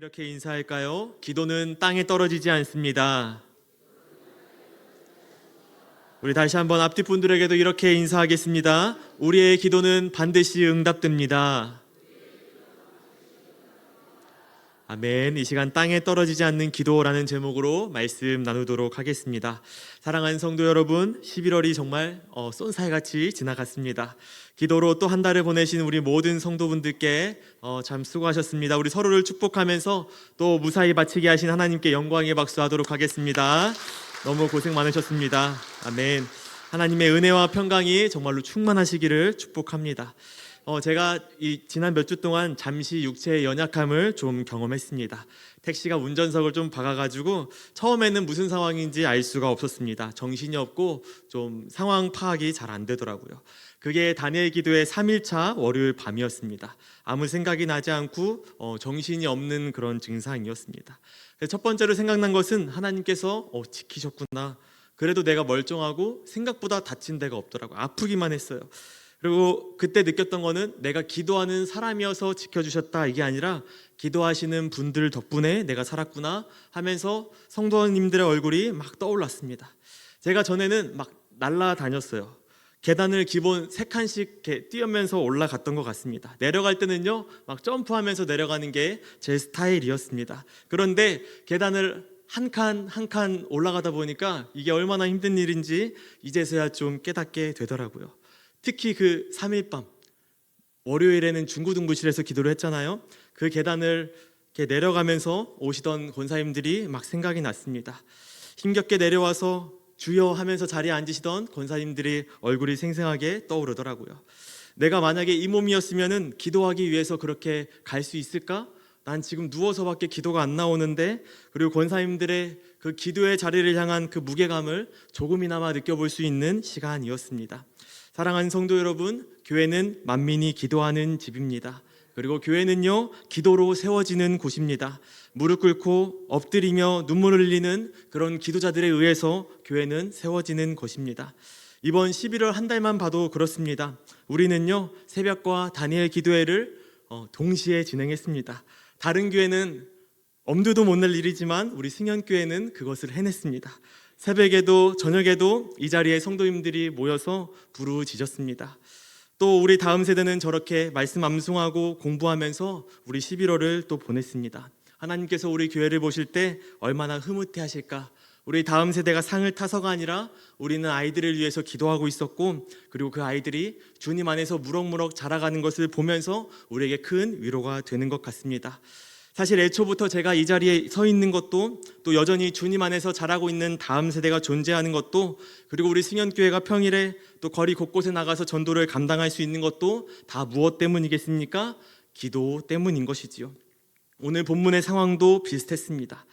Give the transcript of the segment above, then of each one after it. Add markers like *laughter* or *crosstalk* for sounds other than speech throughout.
이렇게 인사할까요? 기도는 땅에 떨어지지 않습니다. 우리 다시 한번 앞뒤 분들에게도 이렇게 인사하겠습니다. 우리의 기도는 반드시 응답됩니다. 아멘. 이 시간 땅에 떨어지지 않는 기도라는 제목으로 말씀 나누도록 하겠습니다. 사랑하는 성도 여러분, 11월이 정말 어, 쏜살같이 지나갔습니다. 기도로 또 한 달을 보내신 우리 모든 성도분들께 어, 참 수고하셨습니다. 우리 서로를 축복하면서 또 무사히 마치게 하신 하나님께 영광의 박수하도록 하겠습니다. 너무 고생 많으셨습니다. 아멘. 하나님의 은혜와 평강이 정말로 충만하시기를 축복합니다. 어, 제가 이 지난 몇 주 동안 잠시 육체의 연약함을 좀 경험했습니다. 택시가 운전석을 좀 박아가지고 처음에는 무슨 상황인지 알 수가 없었습니다. 정신이 없고 좀 상황 파악이 잘 안 되더라고요. 그게 다니엘 기도의 3일차 월요일 밤이었습니다. 아무 생각이 나지 않고 어, 정신이 없는 그런 증상이었습니다. 첫 번째로 생각난 것은 하나님께서 어, 지키셨구나. 그래도 내가 멀쩡하고 생각보다 다친 데가 없더라고요. 아프기만 했어요. 그리고 그때 느꼈던 거는 내가 기도하는 사람이어서 지켜주셨다 이게 아니라 기도하시는 분들 덕분에 내가 살았구나 하면서 성도님들의 얼굴이 막 떠올랐습니다. 제가 전에는 막 날라다녔어요. 계단을 기본 세 칸씩 뛰면서 올라갔던 것 같습니다. 내려갈 때는요, 막 점프하면서 내려가는 게 제 스타일이었습니다. 그런데 계단을 한 칸 한 칸 올라가다 보니까 이게 얼마나 힘든 일인지 이제서야 좀 깨닫게 되더라고요. 특히 그 3일 밤 월요일에는 중구등부실에서 기도를 했잖아요. 그 계단을 이렇게 내려가면서 오시던 권사님들이 막 생각이 났습니다. 힘겹게 내려와서 주여 하면서 자리에 앉으시던 권사님들이 얼굴이 생생하게 떠오르더라고요. 내가 만약에 이 몸이었으면은 기도하기 위해서 그렇게 갈 수 있을까? 난 지금 누워서밖에 기도가 안 나오는데 그리고 권사님들의 그 기도의 자리를 향한 그 무게감을 조금이나마 느껴볼 수 있는 시간이었습니다. 사랑하는 성도 여러분, 교회는 만민이 기도하는 집입니다. 그리고 교회는요, 기도로 세워지는 곳입니다. 무릎 꿇고 엎드리며 눈물을 흘리는 그런 기도자들에 의해서 교회는 세워지는 것입니다. 이번 11월 한 달만 봐도 그렇습니다. 우리는요, 새벽과 다니엘 기도회를 어, 동시에 진행했습니다. 다른 교회는 엄두도 못 낼 일이지만 우리 승현교회는 그것을 해냈습니다. 새벽에도 저녁에도 이 자리에 성도님들이 모여서 부르짖었습니다. 또 우리 다음 세대는 저렇게 말씀 암송하고 공부하면서 우리 11월을 또 보냈습니다. 하나님께서 우리 교회를 보실 때 얼마나 흐뭇해 하실까? 우리 다음 세대가 상을 타서가 아니라 우리는 아이들을 위해서 기도하고 있었고 그리고 그 아이들이 주님 안에서 무럭무럭 자라가는 것을 보면서 우리에게 큰 위로가 되는 것 같습니다. 사실 애초부터 제가 이 자리에 서 있는 것도 또 여전히 주님 안에서 자라고 있는 다음 세대가 존재하는 것도 그리고 우리 승연교회가 평일에 또 거리 곳곳에 나가서 전도를 감당할 수 있는 것도 다 무엇 때문이겠습니까? 기도 때문인 것이지요. 오늘 본문의 상황도 비슷했습니다.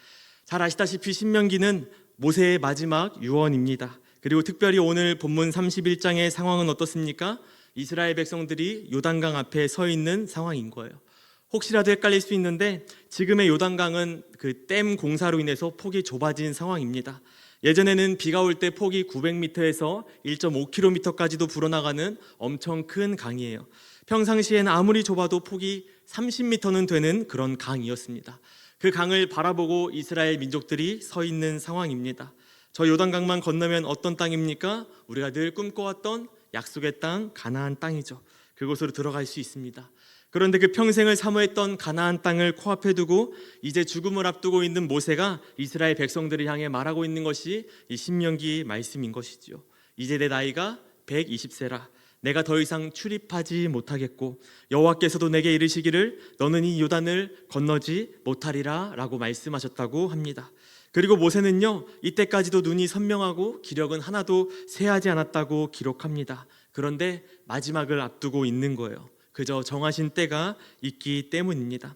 잘 아시다시피 신명기는 모세의 마지막 유언입니다. 그리고 특별히 오늘 본문 31장의 상황은 어떻습니까? 이스라엘 백성들이 요단강 앞에 서 있는 상황인 거예요. 혹시라도 헷갈릴 수 있는데 지금의 요단강은 그 댐 공사로 인해서 폭이 좁아진 상황입니다. 예전에는 비가 올 때 폭이 900m에서 1.5km까지도 불어나가는 엄청 큰 강이에요. 평상시에는 아무리 좁아도 폭이 30m는 되는 그런 강이었습니다. 그 강을 바라보고 이스라엘 민족들이 서 있는 상황입니다. 저 요단강만 건너면 어떤 땅입니까? 우리가 늘 꿈꿔왔던 약속의 땅, 가나안 땅이죠. 그곳으로 들어갈 수 있습니다. 그런데 그 평생을 사모했던 가나안 땅을 코앞에 두고 이제 죽음을 앞두고 있는 모세가 이스라엘 백성들을 향해 말하고 있는 것이 이 신명기 말씀인 것이지요. 이제 내 나이가 120세라. 내가 더 이상 출입하지 못하겠고 여호와께서도 내게 이르시기를 너는 이 요단을 건너지 못하리라라고 말씀하셨다고 합니다. 그리고 모세는요 이때까지도 눈이 선명하고 기력은 하나도 쇠하지 않았다고 기록합니다. 그런데 마지막을 앞두고 있는 거예요. 그저 정하신 때가 있기 때문입니다.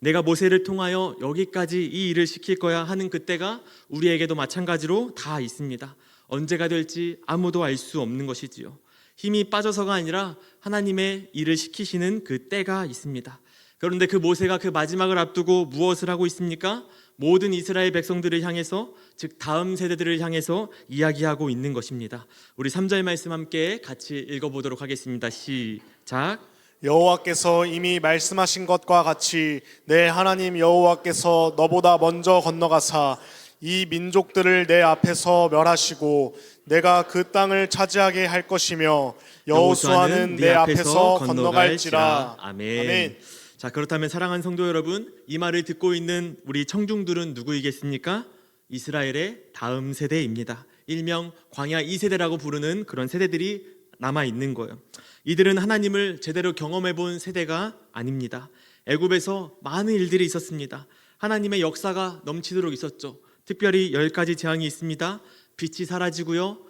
내가 모세를 통하여 여기까지 이 일을 시킬 거야 하는 그때가 우리에게도 마찬가지로 다 있습니다. 언제가 될지 아무도 알 수 없는 것이지요. 힘이 빠져서가 아니라 하나님의 일을 시키시는 그 때가 있습니다. 그런데 그 모세가 그 마지막을 앞두고 무엇을 하고 있습니까? 모든 이스라엘 백성들을 향해서 즉 다음 세대들을 향해서 이야기하고 있는 것입니다. 우리 3절 말씀 함께 같이 읽어 보도록 하겠습니다. 시작. 여호와께서 이미 말씀하신 것과 같이 내 하나님 여호와께서 너보다 먼저 건너가사 이 민족들을 내 앞에서 멸하시고 내가 그 땅을 차지하게 할 것이며 여호수아는 내 앞에서 건너갈지라 아멘. 아멘. 자 그렇다면 사랑하는 성도 여러분 이 말을 듣고 있는 우리 청중들은 누구이겠습니까? 이스라엘의 다음 세대입니다. 일명 광야 2세대라고 부르는 그런 세대들이 남아 있는 거예요. 이들은 하나님을 제대로 경험해 본 세대가 아닙니다. 애굽에서 많은 일들이 있었습니다. 하나님의 역사가 넘치도록 있었죠. 특별히 열 가지 재앙이 있습니다. 빛이 사라지고요.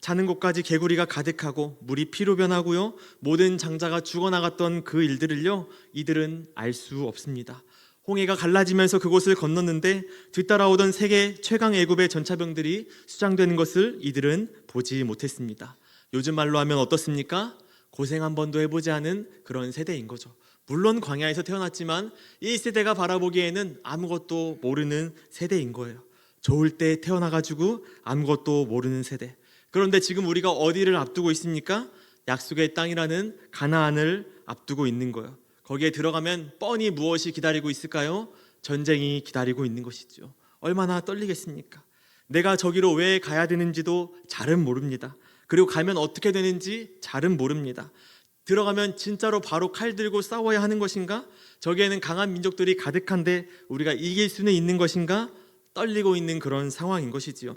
자는 곳까지 개구리가 가득하고 물이 피로 변하고요. 모든 장자가 죽어나갔던 그 일들을요. 이들은 알 수 없습니다. 홍해가 갈라지면서 그곳을 건넜는데 뒤따라오던 세계 최강 애굽의 전차병들이 수장되는 것을 이들은 보지 못했습니다. 요즘 말로 하면 어떻습니까? 고생 한 번도 해보지 않은 그런 세대인 거죠. 물론 광야에서 태어났지만 이 세대가 바라보기에는 아무것도 모르는 세대인 거예요. 좋을 때 태어나가지고 아무것도 모르는 세대. 그런데 지금 우리가 어디를 앞두고 있습니까? 약속의 땅이라는 가나안을 앞두고 있는 거예요. 거기에 들어가면 뻔히 무엇이 기다리고 있을까요? 전쟁이 기다리고 있는 것이죠. 얼마나 떨리겠습니까? 내가 저기로 왜 가야 되는지도 잘은 모릅니다. 그리고 가면 어떻게 되는지 잘은 모릅니다. 들어가면 진짜로 바로 칼 들고 싸워야 하는 것인가? 저기에는 강한 민족들이 가득한데 우리가 이길 수는 있는 것인가? 떨리고 있는 그런 상황인 것이지요.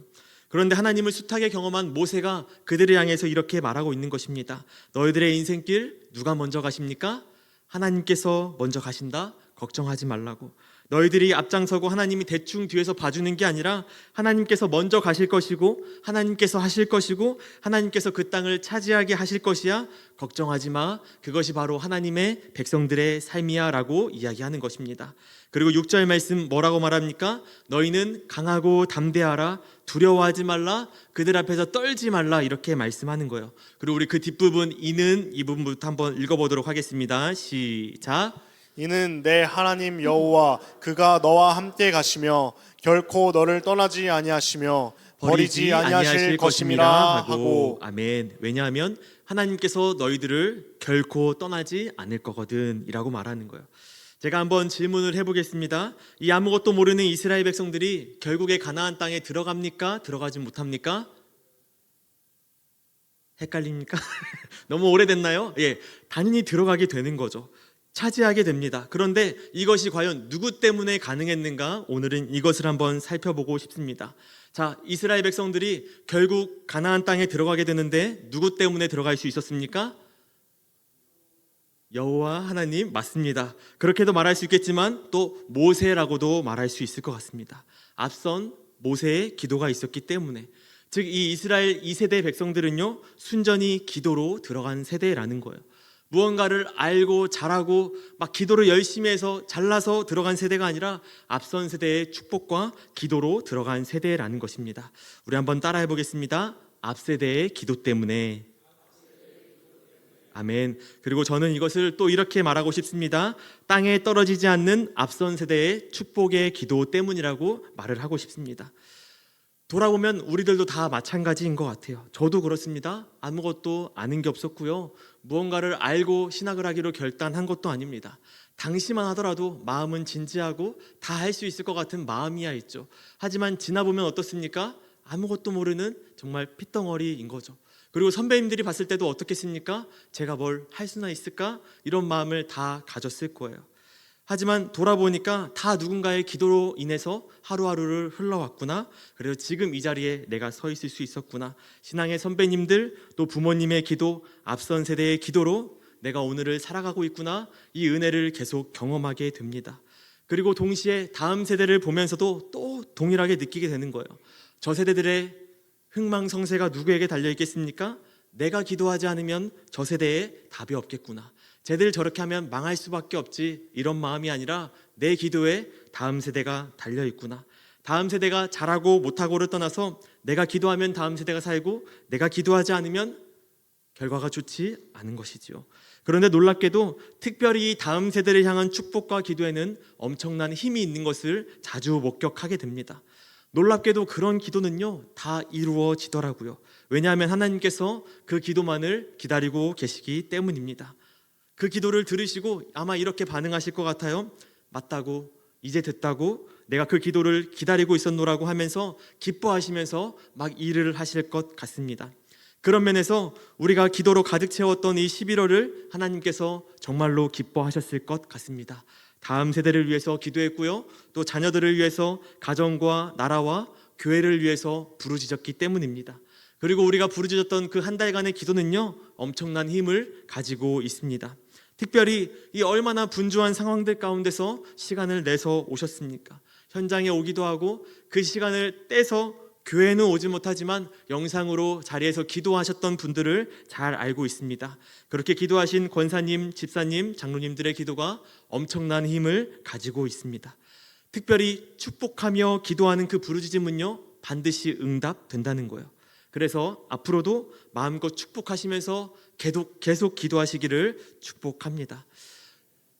그런데 하나님을 숱하게 경험한 모세가 그들을 향해서 이렇게 말하고 있는 것입니다. 너희들의 인생길 누가 먼저 가십니까? 하나님께서 먼저 가신다. 걱정하지 말라고. 너희들이 앞장서고 하나님이 대충 뒤에서 봐주는 게 아니라 하나님께서 먼저 가실 것이고 하나님께서 하실 것이고 하나님께서 그 땅을 차지하게 하실 것이야. 걱정하지 마. 그것이 바로 하나님의 백성들의 삶이야 라고 이야기하는 것입니다. 그리고 6절 말씀 뭐라고 말합니까? 너희는 강하고 담대하라. 두려워하지 말라. 그들 앞에서 떨지 말라. 이렇게 말씀하는 거예요. 그리고 우리 그 뒷부분 이는 이 부분부터 한번 읽어보도록 하겠습니다. 시작. 이는 내 하나님 여호와 그가 너와 함께 가시며 결코 너를 떠나지 아니하시며 버리지 아니하실 것임이라 하고 아멘. 왜냐하면 하나님께서 너희들을 결코 떠나지 않을 거거든이라고 말하는 거예요. 제가 한번 질문을 해보겠습니다. 이 아무것도 모르는 이스라엘 백성들이 결국에 가나안 땅에 들어갑니까? 들어가지 못합니까? 헷갈립니까? *laughs* 너무 오래됐나요? 예, 당연히 들어가게 되는 거죠. 차지하게 됩니다. 그런데 이것이 과연 누구 때문에 가능했는가? 오늘은 이것을 한번 살펴보고 싶습니다. 자, 이스라엘 백성들이 결국 가나안 땅에 들어가게 되는데 누구 때문에 들어갈 수 있었습니까? 여호와 하나님 맞습니다. 그렇게도 말할 수 있겠지만 또 모세라고도 말할 수 있을 것 같습니다. 앞선 모세의 기도가 있었기 때문에 즉 이 이스라엘 2세대 백성들은요 순전히 기도로 들어간 세대라는 거예요. 무언가를 알고 잘하고 막 기도를 열심히 해서 잘나서 들어간 세대가 아니라 앞선 세대의 축복과 기도로 들어간 세대라는 것입니다. 우리 한번 따라해 보겠습니다. 앞 세대의 기도 때문에 아멘. 그리고 저는 이것을 또 이렇게 말하고 싶습니다. 땅에 떨어지지 않는 앞선 세대의 축복의 기도 때문이라고 말을 하고 싶습니다. 돌아보면 우리들도 다 마찬가지인 것 같아요. 저도 그렇습니다. 아무것도 아는 게 없었고요. 무언가를 알고 신학을 하기로 결단한 것도 아닙니다. 당시만 하더라도 마음은 진지하고 다 할 수 있을 것 같은 마음이야 있죠. 하지만 지나보면 어떻습니까? 아무것도 모르는 정말 핏덩어리인 거죠. 그리고 선배님들이 봤을 때도 어떻겠습니까? 제가 뭘 할 수나 있을까? 이런 마음을 다 가졌을 거예요. 하지만 돌아보니까 다 누군가의 기도로 인해서 하루하루를 흘러왔구나. 그래서 지금 이 자리에 내가 서 있을 수 있었구나. 신앙의 선배님들 또 부모님의 기도, 앞선 세대의 기도로 내가 오늘을 살아가고 있구나. 이 은혜를 계속 경험하게 됩니다. 그리고 동시에 다음 세대를 보면서도 또 동일하게 느끼게 되는 거예요. 저 세대들의 흥망성쇠가 누구에게 달려 있겠습니까? 내가 기도하지 않으면 저 세대에 답이 없겠구나. 쟤들 저렇게 하면 망할 수밖에 없지. 이런 마음이 아니라 내 기도에 다음 세대가 달려 있구나. 다음 세대가 잘하고 못하고를 떠나서 내가 기도하면 다음 세대가 살고 내가 기도하지 않으면 결과가 좋지 않은 것이지요. 그런데 놀랍게도 특별히 이 다음 세대를 향한 축복과 기도에는 엄청난 힘이 있는 것을 자주 목격하게 됩니다. 놀랍게도 그런 기도는요, 다 이루어지더라고요. 왜냐하면 하나님께서 그 기도만을 기다리고 계시기 때문입니다. 그 기도를 들으시고 아마 이렇게 반응하실 것 같아요. 맞다고 이제 됐다고 내가 그 기도를 기다리고 있었노라고 하면서 기뻐하시면서 막 일을 하실 것 같습니다. 그런 면에서 우리가 기도로 가득 채웠던 이 11월을 하나님께서 정말로 기뻐하셨을 것 같습니다. 다음 세대를 위해서 기도했고요. 또 자녀들을 위해서 가정과 나라와 교회를 위해서 부르짖었기 때문입니다. 그리고 우리가 부르짖었던 그 한 달간의 기도는요. 엄청난 힘을 가지고 있습니다. 특별히 이 얼마나 분주한 상황들 가운데서 시간을 내서 오셨습니까? 현장에 오기도 하고 그 시간을 떼서 교회는 오지 못하지만 영상으로 자리에서 기도하셨던 분들을 잘 알고 있습니다. 그렇게 기도하신 권사님, 집사님, 장로님들의 기도가 엄청난 힘을 가지고 있습니다. 특별히 축복하며 기도하는 그 부르짖음은요 반드시 응답된다는 거예요. 그래서 앞으로도 마음껏 축복하시면서 계속 계속 기도하시기를 축복합니다.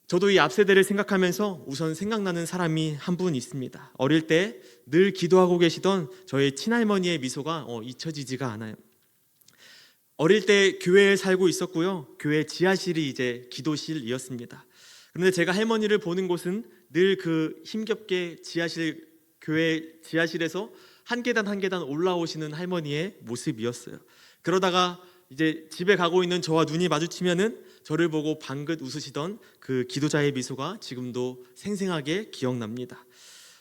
저도 이 앞세대를 생각하면서 우선 생각나는 사람이 한 분 있습니다. 어릴 때 늘 기도하고 계시던 저희 친할머니의 미소가 어, 잊혀지지가 않아요. 어릴 때 교회에 살고 있었고요. 교회 지하실이 이제 기도실이었습니다. 그런데 제가 할머니를 보는 곳은 늘 그 힘겹게 지하실 교회 지하실에서 한 계단 한 계단 올라오시는 할머니의 모습이었어요. 그러다가 이제 집에 가고 있는 저와 눈이 마주치면은 저를 보고 방긋 웃으시던 그 기도자의 미소가 지금도 생생하게 기억납니다.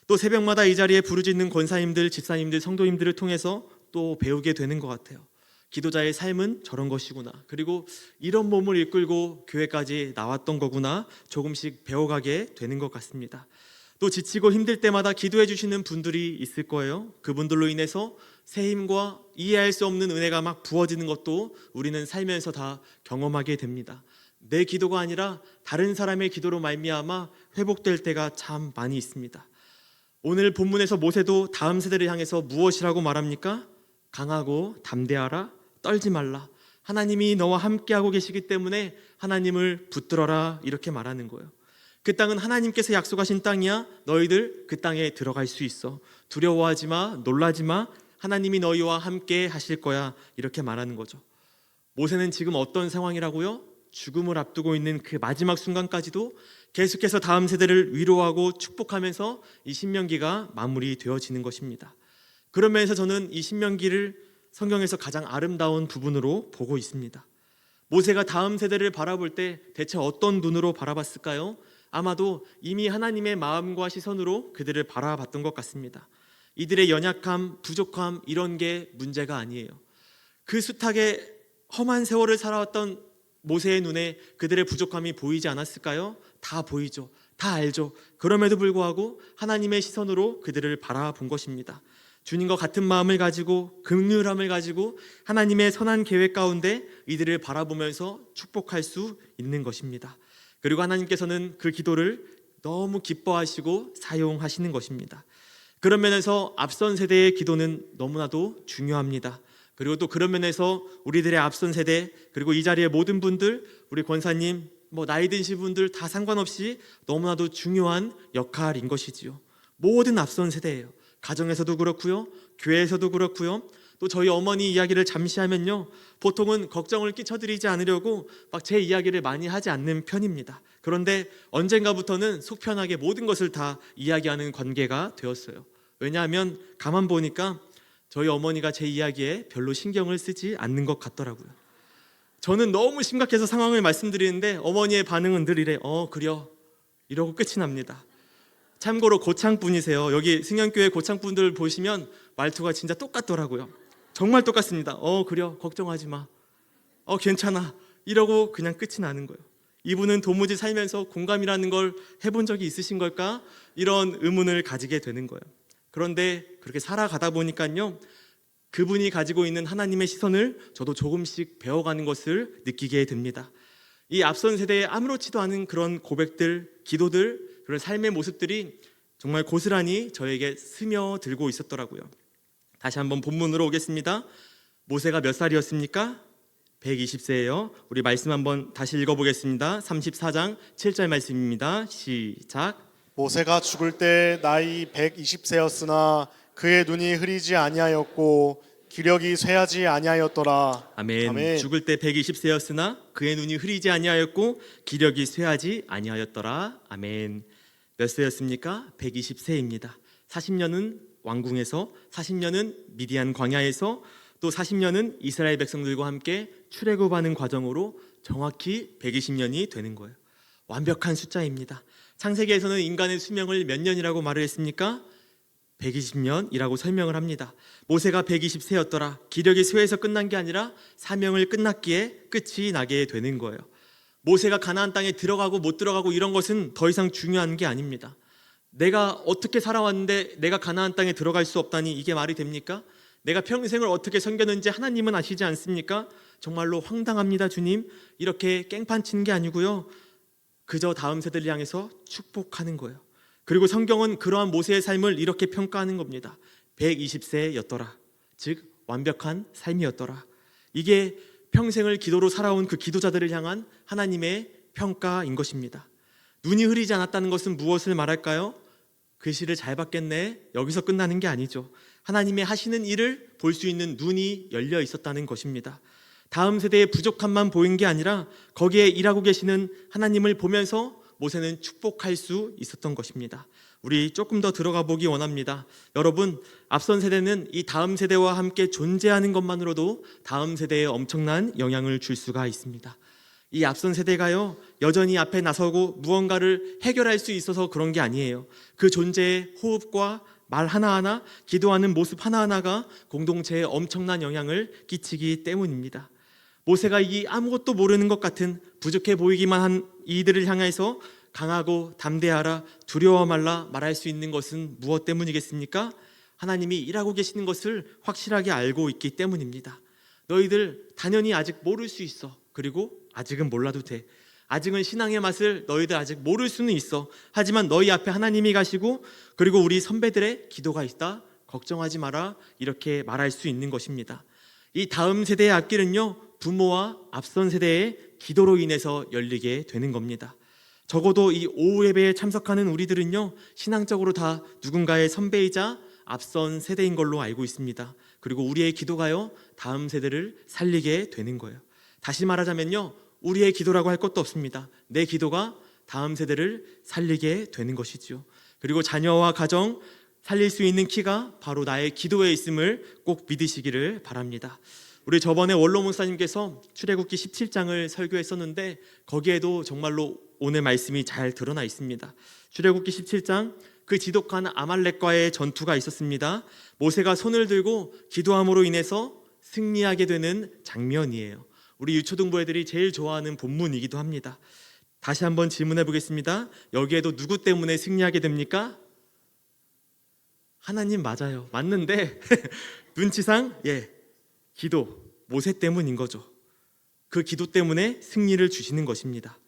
또 새벽마다 이 자리에 부르짖는 권사님들, 집사님들, 성도님들을 통해서 또 배우게 되는 것 같아요. 기도자의 삶은 저런 것이구나. 그리고 이런 몸을 이끌고 교회까지 나왔던 거구나. 조금씩 배워가게 되는 것 같습니다. 또 지치고 힘들 때마다 기도해 주시는 분들이 있을 거예요. 그분들로 인해서 새 힘과 이해할 수 없는 은혜가 막 부어지는 것도 우리는 살면서 다 경험하게 됩니다. 내 기도가 아니라 다른 사람의 기도로 말미암아 회복될 때가 참 많이 있습니다. 오늘 본문에서 모세도 다음 세대를 향해서 무엇이라고 말합니까? 강하고 담대하라, 떨지 말라. 하나님이 너와 함께하고 계시기 때문에 하나님을 붙들어라 이렇게 말하는 거예요. 그 땅은 하나님께서 약속하신 땅이야. 너희들 그 땅에 들어갈 수 있어. 두려워하지 마, 놀라지 마. 하나님이 너희와 함께 하실 거야. 이렇게 말하는 거죠. 모세는 지금 어떤 상황이라고요? 죽음을 앞두고 있는 그 마지막 순간까지도 계속해서 다음 세대를 위로하고 축복하면서 이 신명기가 마무리되어지는 것입니다. 그런 면에서 저는 이 신명기를 성경에서 가장 아름다운 부분으로 보고 있습니다. 모세가 다음 세대를 바라볼 때 대체 어떤 눈으로 바라봤을까요? 아마도 이미 하나님의 마음과 시선으로 그들을 바라봤던 것 같습니다. 이들의 연약함, 부족함 이런 게 문제가 아니에요. 그 숱하게 험한 세월을 살아왔던 모세의 눈에 그들의 부족함이 보이지 않았을까요? 다 보이죠. 다 알죠. 그럼에도 불구하고 하나님의 시선으로 그들을 바라본 것입니다. 주님과 같은 마음을 가지고 긍휼함을 가지고 하나님의 선한 계획 가운데 이들을 바라보면서 축복할 수 있는 것입니다. 그리고 하나님께서는 그 기도를 너무 기뻐하시고 사용하시는 것입니다. 그런 면에서 앞선 세대의 기도는 너무나도 중요합니다. 그리고 또 그런 면에서 우리들의 앞선 세대 그리고 이 자리의 모든 분들 우리 권사님 뭐 나이 드신 분들 다 상관없이 너무나도 중요한 역할인 것이지요. 모든 앞선 세대예요. 가정에서도 그렇고요. 교회에서도 그렇고요. 또 저희 어머니 이야기를 잠시 하면요. 보통은 걱정을 끼쳐드리지 않으려고 막 제 이야기를 많이 하지 않는 편입니다. 그런데 언젠가부터는 속편하게 모든 것을 다 이야기하는 관계가 되었어요. 왜냐하면 가만 보니까 저희 어머니가 제 이야기에 별로 신경을 쓰지 않는 것 같더라고요. 저는 너무 심각해서 상황을 말씀드리는데 어머니의 반응은 늘 이래. 어, 그려. 이러고 끝이 납니다. 참고로 고창분이세요. 여기 승현교회 고창분들 보시면 말투가 진짜 똑같더라고요. 정말 똑같습니다. 어, 그려. 걱정하지 마. 어, 괜찮아. 이러고 그냥 끝이 나는 거예요. 이분은 도무지 살면서 공감이라는 걸 해본 적이 있으신 걸까? 이런 의문을 가지게 되는 거예요. 그런데 그렇게 살아가다 보니까요. 그분이 가지고 있는 하나님의 시선을 저도 조금씩 배워가는 것을 느끼게 됩니다. 이 앞선 세대에 아무렇지도 않은 그런 고백들, 기도들, 그런 삶의 모습들이 정말 고스란히 저에게 스며들고 있었더라고요. 다시 한번 본문으로 오겠습니다. 모세가 몇 살이었습니까? 120세예요. 우리 말씀 한번 다시 읽어보겠습니다. 34장 7절 말씀입니다. 시작. 모세가 죽을 때 나이 120세였으나 그의 눈이 흐리지 아니하였고 기력이 쇠하지 아니하였더라. 아멘. 아멘. 죽을 때 120세였으나 그의 눈이 흐리지 아니하였고 기력이 쇠하지 아니하였더라. 아멘. 몇 세였습니까? 120세입니다. 40년은 왕궁에서 40년은 미디안 광야에서 또 40년은 이스라엘 백성들과 함께 출애굽하는 과정으로 정확히 120년이 되는 거예요. 완벽한 숫자입니다. 창세기에서는 인간의 수명을 몇 년이라고 말을 했습니까? 120년이라고 설명을 합니다. 모세가 120세였더라. 기력이 쇠해서 끝난 게 아니라 사명을 끝났기에 끝이 나게 되는 거예요. 모세가 가나안 땅에 들어가고 못 들어가고 이런 것은 더 이상 중요한 게 아닙니다. 내가 어떻게 살아왔는데 내가 가나안 땅에 들어갈 수 없다니 이게 말이 됩니까? 내가 평생을 어떻게 섬겼는지 하나님은 아시지 않습니까? 정말로 황당합니다, 주님. 이렇게 깽판 치는 게 아니고요. 그저 다음 세대를 향해서 축복하는 거예요. 그리고 성경은 그러한 모세의 삶을 이렇게 평가하는 겁니다. 120세였더라. 즉 완벽한 삶이었더라. 이게 평생을 기도로 살아온 그 기도자들을 향한 하나님의 평가인 것입니다. 눈이 흐리지 않았다는 것은 무엇을 말할까요? 글씨를 잘 봤겠네. 여기서 끝나는 게 아니죠. 하나님의 하시는 일을 볼 수 있는 눈이 열려 있었다는 것입니다. 다음 세대의 부족함만 보인 게 아니라 거기에 일하고 계시는 하나님을 보면서 모세는 축복할 수 있었던 것입니다. 우리 조금 더 들어가 보기 원합니다. 여러분, 앞선 세대는 이 다음 세대와 함께 존재하는 것만으로도 다음 세대에 엄청난 영향을 줄 수가 있습니다. 이 앞선 세대가요, 여전히 앞에 나서고 무언가를 해결할 수 있어서 그런 게 아니에요. 그 존재의 호흡과 말 하나하나, 기도하는 모습 하나하나가 공동체에 엄청난 영향을 끼치기 때문입니다. 모세가 이 아무것도 모르는 것 같은 부족해 보이기만 한 이들을 향해서 강하고 담대하라 두려워 말라 말할 수 있는 것은 무엇 때문이겠습니까? 하나님이 일하고 계시는 것을 확실하게 알고 있기 때문입니다. 너희들 당연히 아직 모를 수 있어. 그리고 아직은 몰라도 돼. 아직은 신앙의 맛을 너희들 아직 모를 수는 있어. 하지만 너희 앞에 하나님이 가시고 그리고 우리 선배들의 기도가 있다. 걱정하지 마라. 이렇게 말할 수 있는 것입니다. 이 다음 세대의 앞길은요. 부모와 앞선 세대의 기도로 인해서 열리게 되는 겁니다. 적어도 이 오후 예배에 참석하는 우리들은요. 신앙적으로 다 누군가의 선배이자 앞선 세대인 걸로 알고 있습니다. 그리고 우리의 기도가요. 다음 세대를 살리게 되는 거예요. 다시 말하자면요. 우리의 기도라고 할 것도 없습니다. 내 기도가 다음 세대를 살리게 되는 것이지요. 그리고 자녀와 가정 살릴 수 있는 키가 바로 나의 기도에 있음을 꼭 믿으시기를 바랍니다. 우리 저번에 원로 목사님께서 출애굽기 17장을 설교했었는데 거기에도 정말로 오늘 말씀이 잘 드러나 있습니다. 출애굽기 17장 그 지독한 아말렉과의 전투가 있었습니다. 모세가 손을 들고 기도함으로 인해서 승리하게 되는 장면이에요. 우리 유초등부 애들이 제일 좋아하는 본문이기도 합니다. 다시 한번 질문해 보겠습니다. 여기에도 누구 때문에 승리하게 됩니까? 하나님 맞아요. 맞는데 *laughs* 눈치상 예 기도 모세 때문인 거죠. 그 기도 때문에 승리를 주시는 것입니다.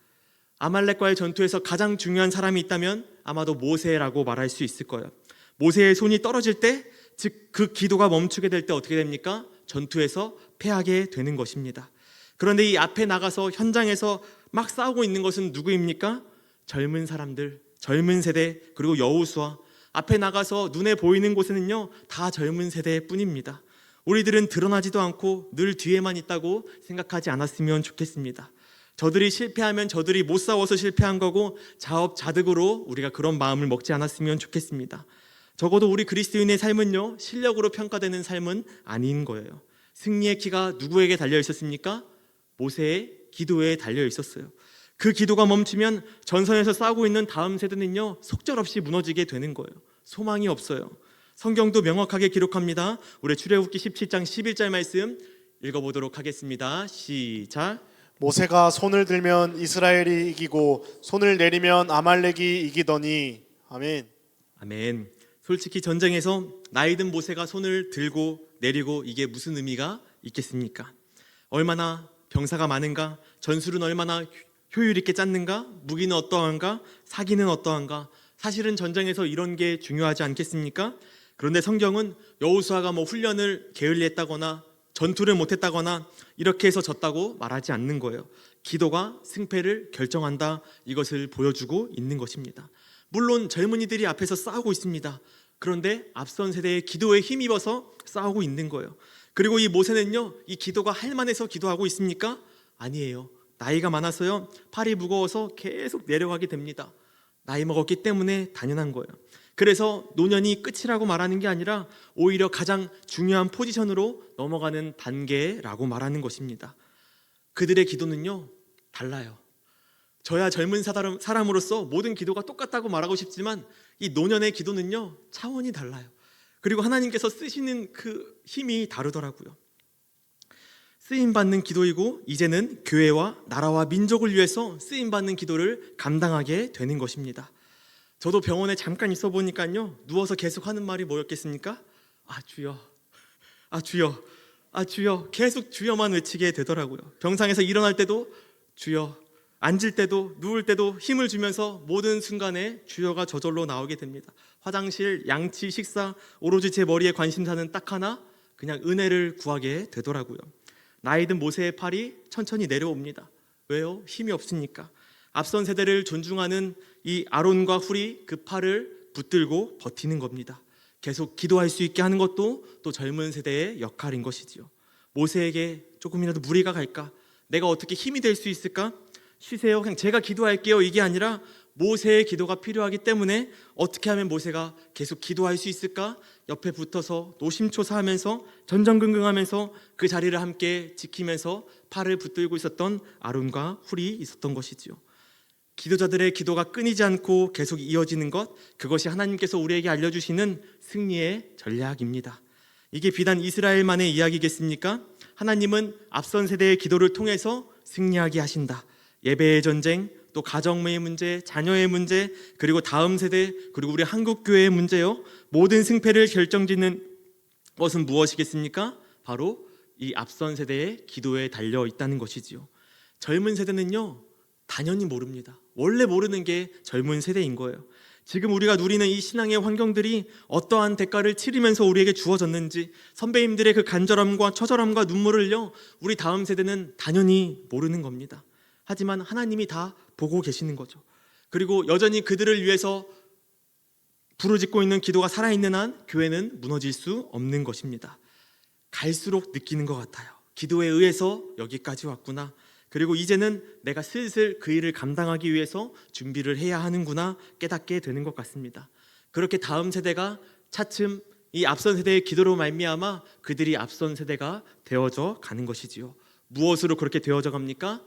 아말렉과의 전투에서 가장 중요한 사람이 있다면 아마도 모세라고 말할 수 있을 거예요. 모세의 손이 떨어질 때, 즉 그 기도가 멈추게 될 때 어떻게 됩니까? 전투에서 패하게 되는 것입니다. 그런데 이 앞에 나가서 현장에서 막 싸우고 있는 것은 누구입니까? 젊은 사람들, 젊은 세대, 그리고 여우수와 앞에 나가서 눈에 보이는 곳에는요, 다 젊은 세대뿐입니다. 우리들은 드러나지도 않고 늘 뒤에만 있다고 생각하지 않았으면 좋겠습니다. 저들이 실패하면 저들이 못 싸워서 실패한 거고 자업자득으로 우리가 그런 마음을 먹지 않았으면 좋겠습니다. 적어도 우리 그리스도인의 삶은요 실력으로 평가되는 삶은 아닌 거예요. 승리의 키가 누구에게 달려 있었습니까? 모세의 기도에 달려 있었어요. 그 기도가 멈추면 전선에서 싸우고 있는 다음 세대는요 속절없이 무너지게 되는 거예요. 소망이 없어요. 성경도 명확하게 기록합니다. 우리 출애굽기 17장 11절 말씀 읽어보도록 하겠습니다. 시작. 모세가 손을 들면 이스라엘이 이기고 손을 내리면 아말렉이 이기더니 아멘. 아멘. 솔직히 전쟁에서 나이든 모세가 손을 들고 내리고 이게 무슨 의미가 있겠습니까? 얼마나 병사가 많은가? 전술은 얼마나 효율 있게 짰는가? 무기는 어떠한가? 사기는 어떠한가? 사실은 전쟁에서 이런 게 중요하지 않겠습니까? 그런데 성경은 여호수아가 뭐 훈련을 게을리했다거나 전투를 못했다거나 이렇게 해서 졌다고 말하지 않는 거예요. 기도가 승패를 결정한다 이것을 보여주고 있는 것입니다. 물론 젊은이들이 앞에서 싸우고 있습니다. 그런데 앞선 세대의 기도에 힘입어서 싸우고 있는 거예요. 그리고 이 모세는요, 이 기도가 할만해서 기도하고 있습니까? 아니에요. 나이가 많아서요, 팔이 무거워서 계속 내려가게 됩니다. 나이 먹었기 때문에 당연한 거예요. 그래서 노년이 끝이라고 말하는 게 아니라 오히려 가장 중요한 포지션으로 넘어가는 단계라고 말하는 것입니다. 그들의 기도는요, 달라요. 저야 젊은 사람, 사람으로서 모든 기도가 똑같다고 말하고 싶지만 이 노년의 기도는요, 차원이 달라요. 그리고 하나님께서 쓰시는 그 힘이 다르더라고요. 쓰임 받는 기도이고 이제는 교회와 나라와 민족을 위해서 쓰임 받는 기도를 감당하게 되는 것입니다. 저도 병원에 잠깐 있어 보니까요 누워서 계속 하는 말이 뭐였겠습니까? 아 주여, 아 주여, 아 주여 계속 주여만 외치게 되더라고요. 병상에서 일어날 때도 주여, 앉을 때도 누울 때도 힘을 주면서 모든 순간에 주여가 저절로 나오게 됩니다. 화장실, 양치, 식사 오로지 제 머리에 관심사는 딱 하나 그냥 은혜를 구하게 되더라고요. 나이든 모세의 팔이 천천히 내려옵니다. 왜요? 힘이 없으니까. 앞선 세대를 존중하는 이 아론과 훌이 그 팔을 붙들고 버티는 겁니다. 계속 기도할 수 있게 하는 것도 또 젊은 세대의 역할인 것이지요. 모세에게 조금이라도 무리가 갈까? 내가 어떻게 힘이 될 수 있을까? 쉬세요. 그냥 제가 기도할게요. 이게 아니라 모세의 기도가 필요하기 때문에 어떻게 하면 모세가 계속 기도할 수 있을까? 옆에 붙어서 노심초사하면서 전전긍긍하면서 그 자리를 함께 지키면서 팔을 붙들고 있었던 아론과 훌이 있었던 것이지요. 기도자들의 기도가 끊이지 않고 계속 이어지는 것, 그것이 하나님께서 우리에게 알려주시는 승리의 전략입니다. 이게 비단 이스라엘만의 이야기겠습니까? 하나님은 앞선 세대의 기도를 통해서 승리하게 하신다. 예배의 전쟁, 또 가정의 문제, 자녀의 문제, 그리고 다음 세대, 그리고 우리 한국 교회의 문제요. 모든 승패를 결정짓는 것은 무엇이겠습니까? 바로 이 앞선 세대의 기도에 달려 있다는 것이지요. 젊은 세대는요, 당연히 모릅니다. 원래 모르는 게 젊은 세대인 거예요. 지금 우리가 누리는 이 신앙의 환경들이 어떠한 대가를 치르면서 우리에게 주어졌는지 선배님들의 그 간절함과 처절함과 눈물을요 우리 다음 세대는 당연히 모르는 겁니다. 하지만 하나님이 다 보고 계시는 거죠. 그리고 여전히 그들을 위해서 부르짖고 있는 기도가 살아있는 한 교회는 무너질 수 없는 것입니다. 갈수록 느끼는 것 같아요. 기도에 의해서 여기까지 왔구나. 그리고 이제는 내가 슬슬 그 일을 감당하기 위해서 준비를 해야 하는구나 깨닫게 되는 것 같습니다. 그렇게 다음 세대가 차츰 이 앞선 세대의 기도로 말미암아 그들이 앞선 세대가 되어져 가는 것이지요. 무엇으로 그렇게 되어져 갑니까?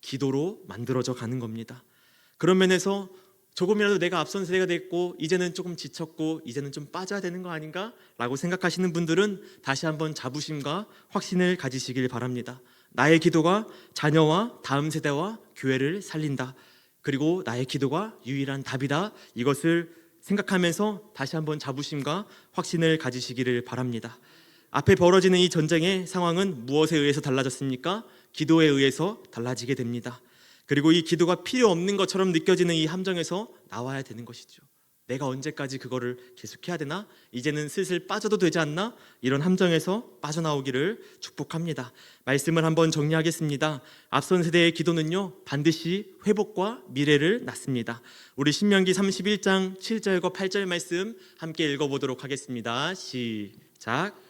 기도로 만들어져 가는 겁니다. 그런 면에서 조금이라도 내가 앞선 세대가 됐고 이제는 조금 지쳤고 이제는 좀 빠져야 되는 거 아닌가라고 생각하시는 분들은 다시 한번 자부심과 확신을 가지시길 바랍니다. 나의 기도가 자녀와 다음 세대와 교회를 살린다. 그리고 나의 기도가 유일한 답이다. 이것을 생각하면서 다시 한번 자부심과 확신을 가지시기를 바랍니다. 앞에 벌어지는 이 전쟁의 상황은 무엇에 의해서 달라졌습니까? 기도에 의해서 달라지게 됩니다. 그리고 이 기도가 필요 없는 것처럼 느껴지는 이 함정에서 나와야 되는 것이죠. 내가 언제까지 그거를 계속해야 되나? 이제는 슬슬 빠져도 되지 않나? 이런 함정에서 빠져나오기를 축복합니다. 말씀을 한번 정리하겠습니다. 앞선 세대의 기도는요, 반드시 회복과 미래를 낳습니다. 우리 신명기 31장 7절과 8절 말씀 함께 읽어보도록 하겠습니다. 시작.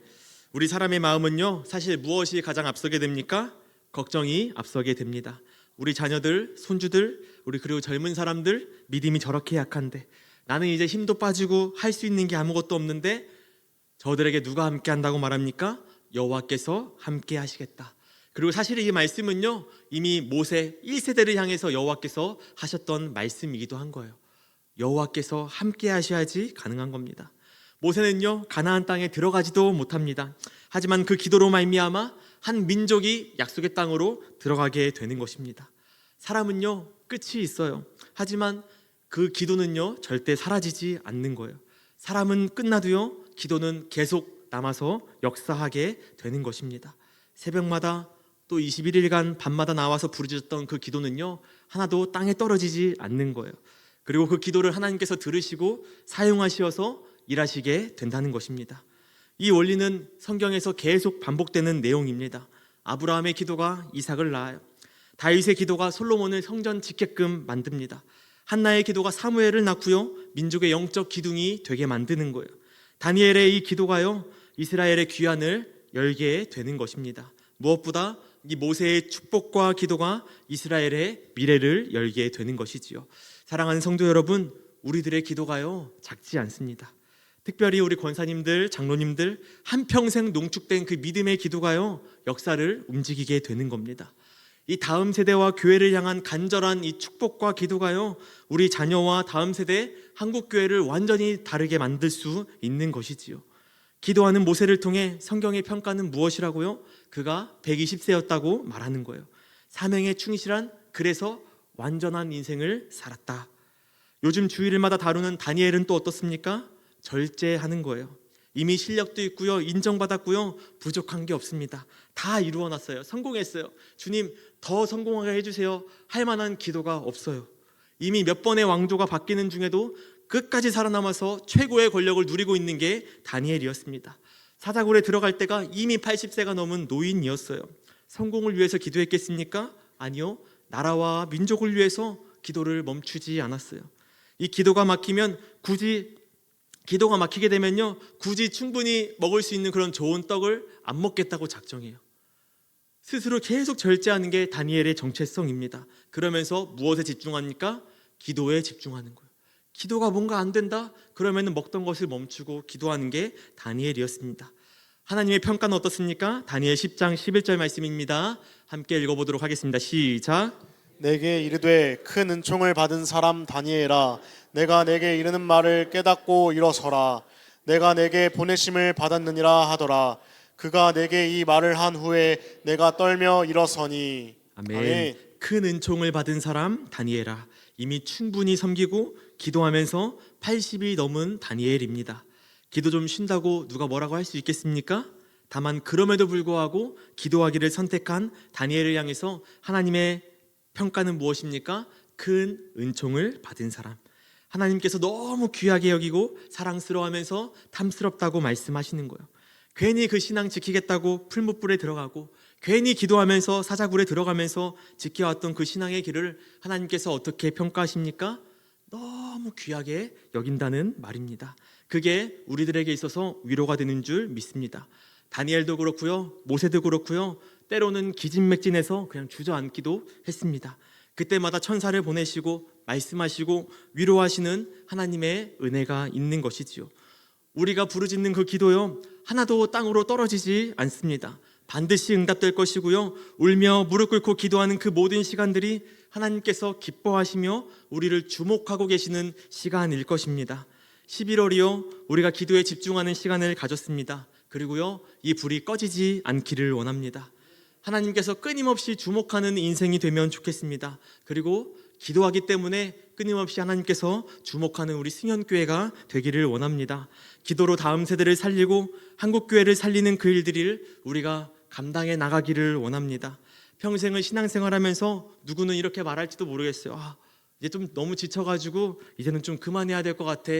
우리 사람의 마음은요 사실 무엇이 가장 앞서게 됩니까 걱정이 앞서게 됩니다 우리 자녀들 손주들 우리 그리고 젊은 사람들 믿음이 저렇게 약한데 나는 이제 힘도 빠지고 할 수 있는 게 아무것도 없는데 저들에게 누가 함께 한다고 말합니까? 여호와께서 함께 하시겠다. 그리고 사실 이 말씀은요. 이미 모세 1세대를 향해서 여호와께서 하셨던 말씀이기도 한 거예요. 여호와께서 함께 하셔야지 가능한 겁니다. 모세는요. 가나안 땅에 들어가지도 못합니다. 하지만 그 기도로 말미암아 한 민족이 약속의 땅으로 들어가게 되는 것입니다. 사람은요. 끝이 있어요. 하지만 그 기도는요. 절대 사라지지 않는 거예요. 사람은 끝나도요. 기도는 계속 남아서 역사하게 되는 것입니다. 새벽마다 또 21일간 밤마다 나와서 부르짖었던 그 기도는요 하나도 땅에 떨어지지 않는 거예요. 그리고 그 기도를 하나님께서 들으시고 사용하시어서 일하시게 된다는 것입니다. 이 원리는 성경에서 계속 반복되는 내용입니다. 아브라함의 기도가 이삭을 낳아요. 다윗의 기도가 솔로몬을 성전 짓게끔 만듭니다. 한나의 기도가 사무엘을 낳고요. 민족의 영적 기둥이 되게 만드는 거예요. 다니엘의 이 기도가요. 이스라엘의 귀환을 열게 되는 것입니다. 무엇보다 이 모세의 축복과 기도가 이스라엘의 미래를 열게 되는 것이지요. 사랑하는 성도 여러분, 우리들의 기도가요. 작지 않습니다. 특별히 우리 권사님들, 장로님들 한평생 농축된 그 믿음의 기도가요. 역사를 움직이게 되는 겁니다. 이 다음 세대와 교회를 향한 간절한 이 축복과 기도가요. 우리 자녀와 다음 세대 한국 교회를 완전히 다르게 만들 수 있는 것이지요. 기도하는 모세를 통해 성경의 평가는 무엇이라고요? 그가 120세였다고 말하는 거예요. 사명에 충실한 그래서 완전한 인생을 살았다. 요즘 주일마다 다루는 다니엘은 또 어떻습니까? 절제하는 거예요. 이미 실력도 있고요, 인정받았고요, 부족한 게 없습니다. 다 이루어 놨어요. 성공했어요. 주님 더 성공하게 해 주세요. 할 만한 기도가 없어요. 이미 몇 번의 왕조가 바뀌는 중에도 끝까지 살아남아서 최고의 권력을 누리고 있는 게 다니엘이었습니다. 사자굴에 들어갈 때가 이미 80세가 넘은 노인이었어요. 성공을 위해서 기도했겠습니까? 아니요. 나라와 민족을 위해서 기도를 멈추지 않았어요. 이 기도가 막히면 굳이 기도가 막히게 되면요. 굳이 충분히 먹을 수 있는 그런 좋은 떡을 안 먹겠다고 작정해요. 스스로 계속 절제하는 게 다니엘의 정체성입니다. 그러면서 무엇에 집중합니까? 기도에 집중하는 거예요. 기도가 뭔가 안 된다? 그러면 먹던 것을 멈추고 기도하는 게 다니엘이었습니다. 하나님의 평가는 어떻습니까? 다니엘 10장 11절 말씀입니다. 함께 읽어보도록 하겠습니다. 시작. 내게 이르되 큰 은총을 받은 사람 다니엘아 내가 내게 이르는 말을 깨닫고 일어서라 내가 내게 보내심을 받았느니라 하더라 그가 내게 이 말을 한 후에 내가 떨며 일어서니 아멘. 큰 은총을 받은 사람 다니엘아 이미 충분히 섬기고 기도하면서 80이 넘은 다니엘입니다. 기도 좀 쉰다고 누가 뭐라고 할 수 있겠습니까? 다만 그럼에도 불구하고 기도하기를 선택한 다니엘을 향해서 하나님의 평가는 무엇입니까? 큰 은총을 받은 사람. 하나님께서 너무 귀하게 여기고 사랑스러워하면서 탐스럽다고 말씀하시는 거예요. 괜히 그 신앙 지키겠다고 풀무불에 들어가고 괜히 기도하면서 사자굴에 들어가면서 지켜왔던 그 신앙의 길을 하나님께서 어떻게 평가하십니까? 너무 귀하게 여긴다는 말입니다. 그게 우리들에게 있어서 위로가 되는 줄 믿습니다. 다니엘도 그렇고요. 모세도 그렇고요. 때로는 기진맥진해서 그냥 주저앉기도 했습니다. 그때마다 천사를 보내시고 말씀하시고 위로하시는 하나님의 은혜가 있는 것이지요. 우리가 부르짖는 그 기도요. 하나도 땅으로 떨어지지 않습니다. 반드시 응답될 것이고요. 울며 무릎 꿇고 기도하는 그 모든 시간들이 하나님께서 기뻐하시며 우리를 주목하고 계시는 시간일 것입니다. 11월이요. 우리가 기도에 집중하는 시간을 가졌습니다. 그리고요. 이 불이 꺼지지 않기를 원합니다. 하나님께서 끊임없이 주목하는 인생이 되면 좋겠습니다. 그리고 기도하기 때문에 끊임없이 하나님께서 주목하는 우리 승현교회가 되기를 원합니다. 기도로 다음 세대를 살리고 한국교회를 살리는 그 일들을 우리가 감당해 나가기를 원합니다. 평생을 신앙생활하면서 누구는 이렇게 말할지도 모르겠어요. 아, 이제 좀 너무 지쳐가지고 이제는 좀 그만해야 될 것 같아.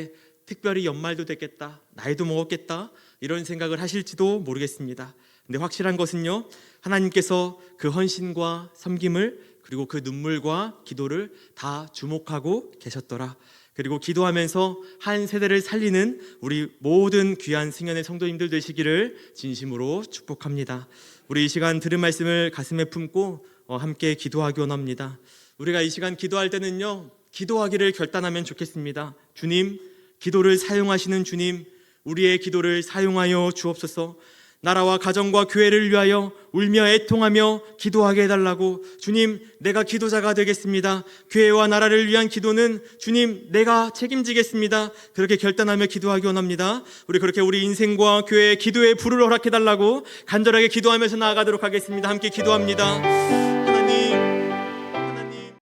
특별히 연말도 됐겠다. 나이도 먹었겠다. 이런 생각을 하실지도 모르겠습니다. 근데 확실한 것은요. 하나님께서 그 헌신과 섬김을 그리고 그 눈물과 기도를 다 주목하고 계셨더라. 그리고 기도하면서 한 세대를 살리는 우리 모든 귀한 승연의 성도님들 되시기를 진심으로 축복합니다. 우리 이 시간 들은 말씀을 가슴에 품고 어, 함께 기도하기 원합니다. 우리가 이 시간 기도할 때는요, 기도하기를 결단하면 좋겠습니다. 주님, 기도를 사용하시는 주님, 우리의 기도를 사용하여 주옵소서. 나라와 가정과 교회를 위하여 울며 애통하며 기도하게 해달라고 주님 내가 기도자가 되겠습니다. 교회와 나라를 위한 기도는 주님 내가 책임지겠습니다. 그렇게 결단하며 기도하기 원합니다. 우리 그렇게 우리 인생과 교회 기도의 불을 허락해 달라고 간절하게 기도하면서 나아가도록 하겠습니다. 함께 기도합니다